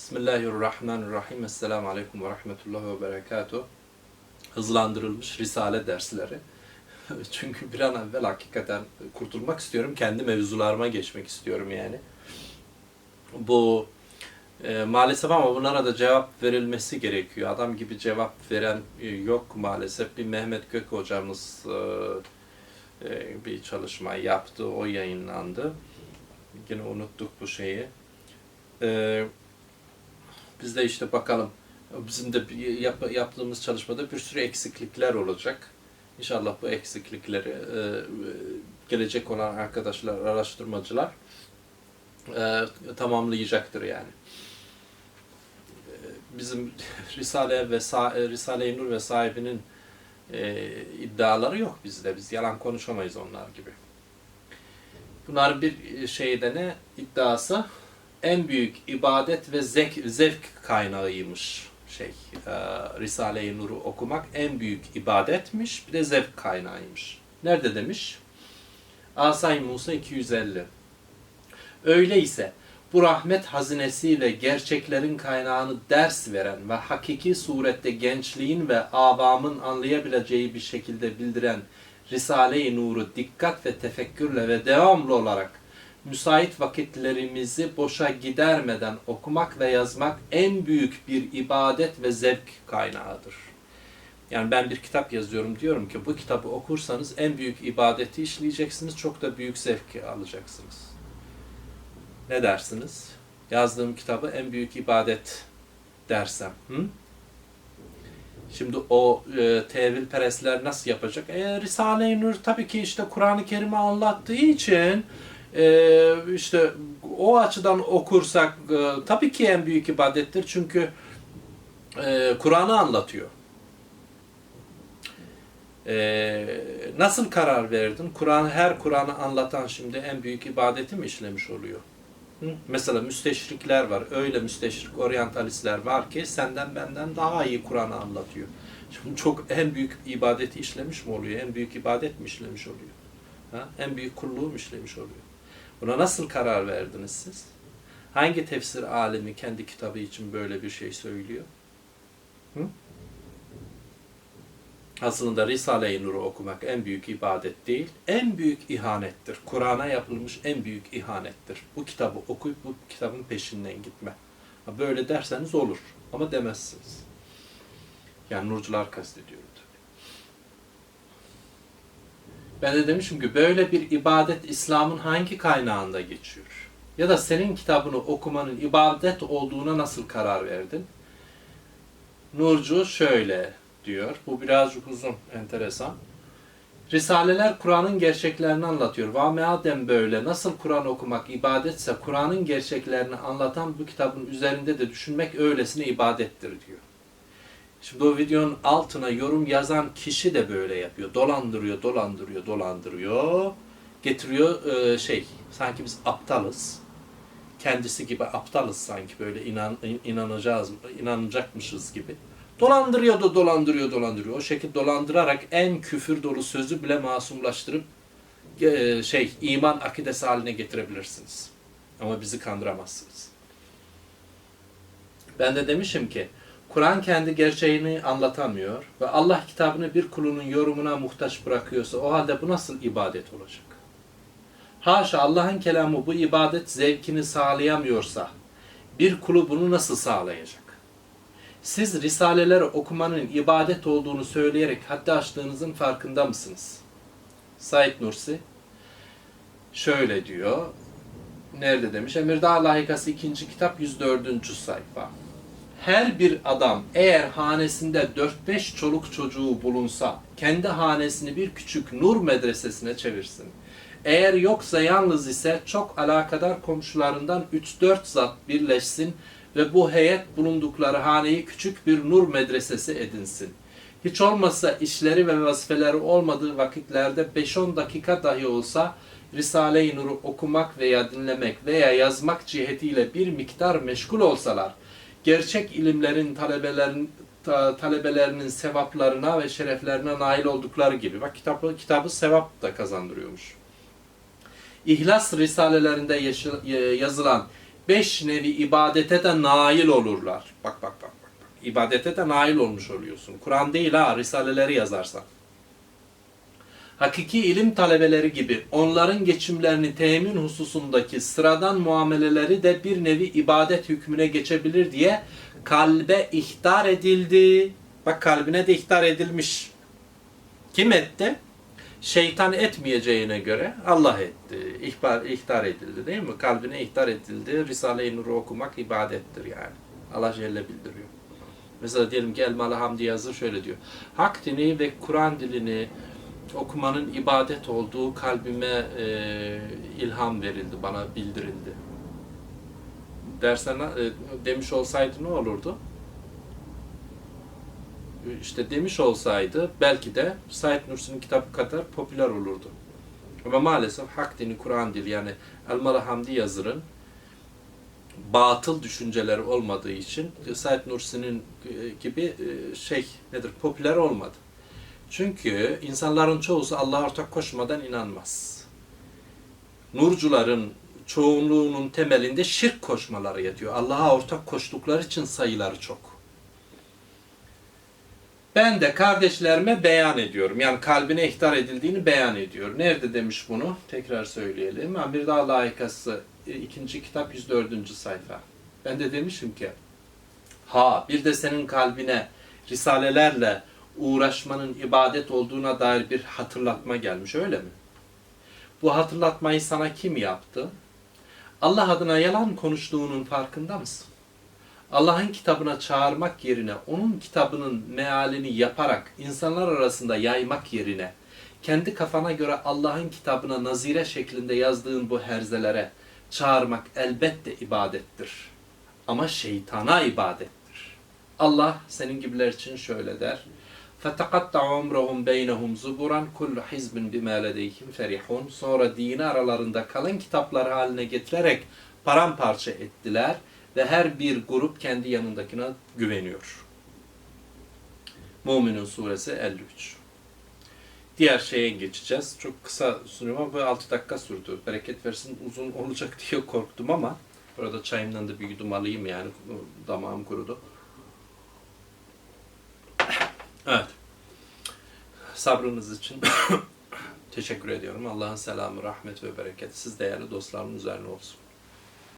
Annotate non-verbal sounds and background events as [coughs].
Bismillahirrahmanirrahim. Esselamu Aleyküm ve Rahmetullahi ve Berekatuhu. Hızlandırılmış Risale dersleri. [laughs] Çünkü bir an evvel hakikaten kurtulmak istiyorum. Kendi mevzularıma geçmek istiyorum yani. Bu e, maalesef ama bunlara da cevap verilmesi gerekiyor. Adam gibi cevap veren e, yok maalesef. Bir Mehmet Gök hocamız e, e, bir çalışma yaptı. O yayınlandı. Yine unuttuk bu şeyi. E, biz de işte bakalım. Bizim de yap- yaptığımız çalışmada bir sürü eksiklikler olacak. İnşallah bu eksiklikleri e, e, gelecek olan arkadaşlar, araştırmacılar e, tamamlayacaktır yani. Bizim [laughs] Risale ve Sa- Risale-i Nur ve sahibinin iddiaları yok bizde. Biz yalan konuşamayız onlar gibi. Bunlar bir şeyde ne iddiası? En büyük ibadet ve zevk, zevk kaynağıymış şey. E, Risale-i Nur'u okumak en büyük ibadetmiş, bir de zevk kaynağıymış. Nerede demiş? Asay Musa 250. Öyleyse bu rahmet hazinesiyle gerçeklerin kaynağını ders veren ve hakiki surette gençliğin ve avamın anlayabileceği bir şekilde bildiren Risale-i Nur'u dikkat ve tefekkürle ve devamlı olarak müsait vakitlerimizi boşa gidermeden okumak ve yazmak en büyük bir ibadet ve zevk kaynağıdır. Yani ben bir kitap yazıyorum diyorum ki bu kitabı okursanız en büyük ibadeti işleyeceksiniz, çok da büyük zevk alacaksınız. Ne dersiniz? Yazdığım kitabı en büyük ibadet dersem. Hı? Şimdi o e, tevil perestler nasıl yapacak? E, Risale-i Nur tabii ki işte Kur'an-ı Kerim'i anlattığı için e, işte o açıdan okursak e, tabii ki en büyük ibadettir. Çünkü e, Kur'an'ı anlatıyor. E, nasıl karar verdin? Kur'an her Kur'an'ı anlatan şimdi en büyük ibadeti mi işlemiş oluyor? Mesela müsteşrikler var. Öyle müsteşrik oryantalistler var ki senden benden daha iyi Kur'an'ı anlatıyor. Şimdi çok en büyük ibadeti işlemiş mi oluyor? En büyük ibadet mi işlemiş oluyor? Ha? En büyük kulluğu mu işlemiş oluyor? Buna nasıl karar verdiniz siz? Hangi tefsir alemi kendi kitabı için böyle bir şey söylüyor? Hı? Aslında Risale-i Nur'u okumak en büyük ibadet değil, en büyük ihanettir. Kur'an'a yapılmış en büyük ihanettir. Bu kitabı okuyup bu kitabın peşinden gitme. Böyle derseniz olur ama demezsiniz. Yani nurcular kastediyorum tabii. Ben de demişim ki böyle bir ibadet İslam'ın hangi kaynağında geçiyor? Ya da senin kitabını okumanın ibadet olduğuna nasıl karar verdin? Nurcu şöyle diyor. Bu birazcık uzun, enteresan. Risaleler Kur'an'ın gerçeklerini anlatıyor. Ve madem böyle nasıl Kur'an okumak ibadetse Kur'an'ın gerçeklerini anlatan bu kitabın üzerinde de düşünmek öylesine ibadettir diyor. Şimdi o videonun altına yorum yazan kişi de böyle yapıyor. Dolandırıyor, dolandırıyor, dolandırıyor. Getiriyor e, şey, sanki biz aptalız. Kendisi gibi aptalız sanki böyle inan, inanacağız, inanacakmışız gibi. Dolandırıyor da dolandırıyor, dolandırıyor. O şekilde dolandırarak en küfür dolu sözü bile masumlaştırıp e, şey iman akidesi haline getirebilirsiniz. Ama bizi kandıramazsınız. Ben de demişim ki Kur'an kendi gerçeğini anlatamıyor ve Allah kitabını bir kulunun yorumuna muhtaç bırakıyorsa o halde bu nasıl ibadet olacak? Haşa Allah'ın kelamı bu ibadet zevkini sağlayamıyorsa bir kulu bunu nasıl sağlayacak? Siz risaleleri okumanın ibadet olduğunu söyleyerek haddi aştığınızın farkında mısınız? Said Nursi şöyle diyor. Nerede demiş? Emirdağ Layıkası 2. kitap 104. sayfa. Her bir adam eğer hanesinde 4-5 çoluk çocuğu bulunsa kendi hanesini bir küçük nur medresesine çevirsin. Eğer yoksa yalnız ise çok alakadar komşularından 3-4 zat birleşsin ve bu heyet bulundukları haneyi küçük bir nur medresesi edinsin. Hiç olmazsa işleri ve vazifeleri olmadığı vakitlerde 5-10 dakika dahi olsa Risale-i Nur'u okumak veya dinlemek veya yazmak cihetiyle bir miktar meşgul olsalar, gerçek ilimlerin talebelerin ta- talebelerinin sevaplarına ve şereflerine nail oldukları gibi. Bak kitabı, kitabı sevap da kazandırıyormuş. İhlas risalelerinde yaşı- yazılan beş nevi ibadete de nail olurlar. Bak bak bak. bak. İbadete de nail olmuş oluyorsun. Kur'an değil ha, risaleleri yazarsan. Hakiki ilim talebeleri gibi onların geçimlerini temin hususundaki sıradan muameleleri de bir nevi ibadet hükmüne geçebilir diye kalbe ihtar edildi. Bak kalbine de ihtar edilmiş. Kim etti? Şeytan etmeyeceğine göre Allah etti. İhbar, ihtar edildi değil mi? Kalbine ihtar edildi. Risale-i Nur'u okumak ibadettir yani. Allah Celle bildiriyor. Mesela diyelim ki Elmalı Hamdi Yazır şöyle diyor. Hak dini ve Kur'an dilini okumanın ibadet olduğu kalbime e, ilham verildi, bana bildirildi. Dersen e, demiş olsaydı ne olurdu? İşte demiş olsaydı belki de Said Nursi'nin kitabı kadar popüler olurdu. Ama maalesef hak dini, Kur'an dili yani Elmalı Hamdi Yazır'ın batıl düşünceleri olmadığı için Said Nursi'nin e, gibi e, şey nedir popüler olmadı. Çünkü insanların çoğusu Allah'a ortak koşmadan inanmaz. Nurcuların çoğunluğunun temelinde şirk koşmaları yatıyor. Allah'a ortak koştukları için sayıları çok. Ben de kardeşlerime beyan ediyorum. Yani kalbine ihtar edildiğini beyan ediyor. Nerede demiş bunu? Tekrar söyleyelim. Amir Dağ Layıkası e, ikinci kitap 104. sayfa. Ben de demişim ki ha bir de senin kalbine risalelerle uğraşmanın ibadet olduğuna dair bir hatırlatma gelmiş öyle mi? Bu hatırlatmayı sana kim yaptı? Allah adına yalan konuştuğunun farkında mısın? Allah'ın kitabına çağırmak yerine onun kitabının mealini yaparak insanlar arasında yaymak yerine kendi kafana göre Allah'ın kitabına nazire şeklinde yazdığın bu herzelere çağırmak elbette ibadettir. Ama şeytana ibadettir. Allah senin gibiler için şöyle der. فَتَقَطَّعُ عُمْرَهُمْ بَيْنَهُمْ زُبُرًا كُلُّ حِزْبٍ بِمَا لَدَيْهِمْ فَرِحُونَ Sonra dini aralarında kalın kitaplar haline getirerek paramparça ettiler ve her bir grup kendi yanındakine güveniyor. Müminun suresi 53. Diğer şeye geçeceğiz. Çok kısa sunuyorum ama 6 dakika sürdü. Bereket versin uzun olacak diye korktum ama burada çayımdan da bir yudum alayım yani damağım kurudu. Evet. Sabrınız için [coughs] teşekkür ediyorum. Allah'ın selamı, rahmet ve bereketi siz değerli dostlarımın üzerine olsun.